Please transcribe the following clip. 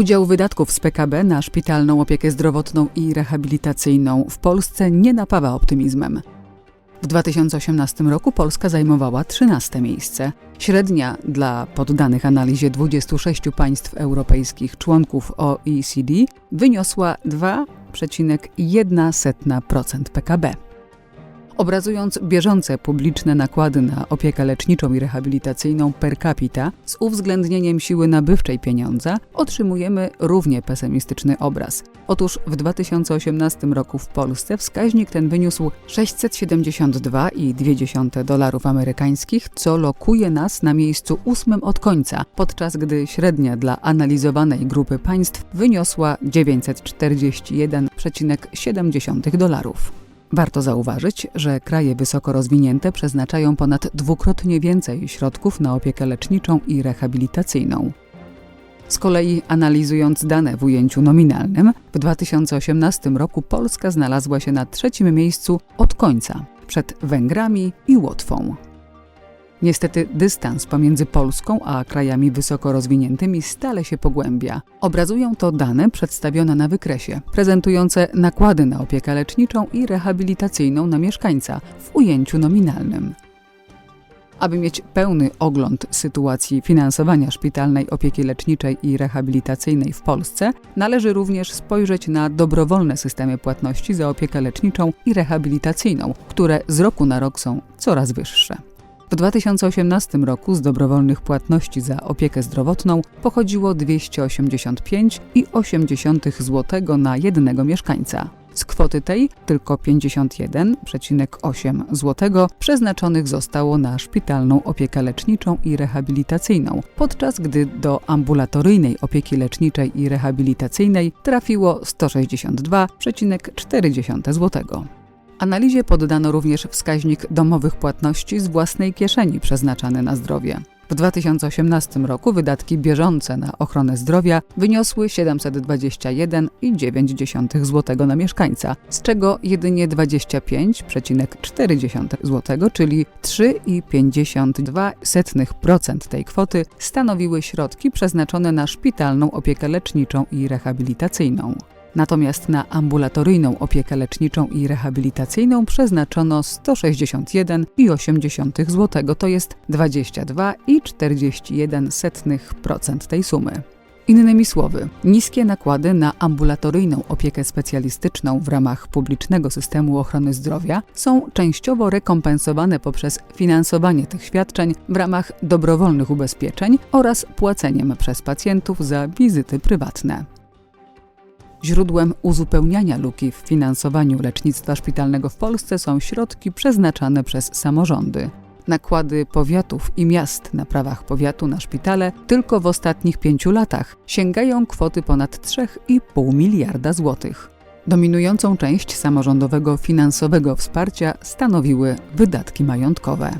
Udział wydatków z PKB na szpitalną opiekę zdrowotną i rehabilitacyjną w Polsce nie napawa optymizmem. W 2018 roku Polska zajmowała 13 miejsce. Średnia dla poddanych analizie 26 państw europejskich członków OECD wyniosła 2,1% PKB. Obrazując bieżące publiczne nakłady na opiekę leczniczą i rehabilitacyjną per capita z uwzględnieniem siły nabywczej pieniądza, otrzymujemy równie pesymistyczny obraz. Otóż w 2018 roku w Polsce wskaźnik ten wyniósł 672,2 dolarów amerykańskich, co lokuje nas na miejscu ósmym od końca, podczas gdy średnia dla analizowanej grupy państw wyniosła 941,7 dolarów. Warto zauważyć, że kraje wysoko rozwinięte przeznaczają ponad dwukrotnie więcej środków na opiekę leczniczą i rehabilitacyjną. Z kolei analizując dane w ujęciu nominalnym, w 2018 roku Polska znalazła się na trzecim miejscu od końca, przed Węgrami i Łotwą. Niestety dystans pomiędzy Polską a krajami wysoko rozwiniętymi stale się pogłębia. Obrazują to dane przedstawione na wykresie, prezentujące nakłady na opiekę leczniczą i rehabilitacyjną na mieszkańca w ujęciu nominalnym. Aby mieć pełny ogląd sytuacji finansowania szpitalnej opieki leczniczej i rehabilitacyjnej w Polsce, należy również spojrzeć na dobrowolne systemy płatności za opiekę leczniczą i rehabilitacyjną, które z roku na rok są coraz wyższe. W 2018 roku z dobrowolnych płatności za opiekę zdrowotną pochodziło 285,8 zł na jednego mieszkańca. Z kwoty tej tylko 51,8 zł przeznaczonych zostało na szpitalną opiekę leczniczą i rehabilitacyjną, podczas gdy do ambulatoryjnej opieki leczniczej i rehabilitacyjnej trafiło 162,4 zł. Analizie poddano również wskaźnik domowych płatności z własnej kieszeni przeznaczane na zdrowie. W 2018 roku wydatki bieżące na ochronę zdrowia wyniosły 721,9 zł na mieszkańca, z czego jedynie 25,4 zł, czyli 3,52% tej kwoty stanowiły środki przeznaczone na szpitalną opiekę leczniczą i rehabilitacyjną. Natomiast na ambulatoryjną opiekę leczniczą i rehabilitacyjną przeznaczono 161,8 zł, to jest 22,41% tej sumy. Innymi słowy, niskie nakłady na ambulatoryjną opiekę specjalistyczną w ramach publicznego systemu ochrony zdrowia są częściowo rekompensowane poprzez finansowanie tych świadczeń w ramach dobrowolnych ubezpieczeń oraz płaceniem przez pacjentów za wizyty prywatne. Źródłem uzupełniania luki w finansowaniu lecznictwa szpitalnego w Polsce są środki przeznaczane przez samorządy. Nakłady powiatów i miast na prawach powiatu na szpitale tylko w ostatnich pięciu latach sięgają kwoty ponad 3,5 miliarda złotych. Dominującą część samorządowego finansowego wsparcia stanowiły wydatki majątkowe.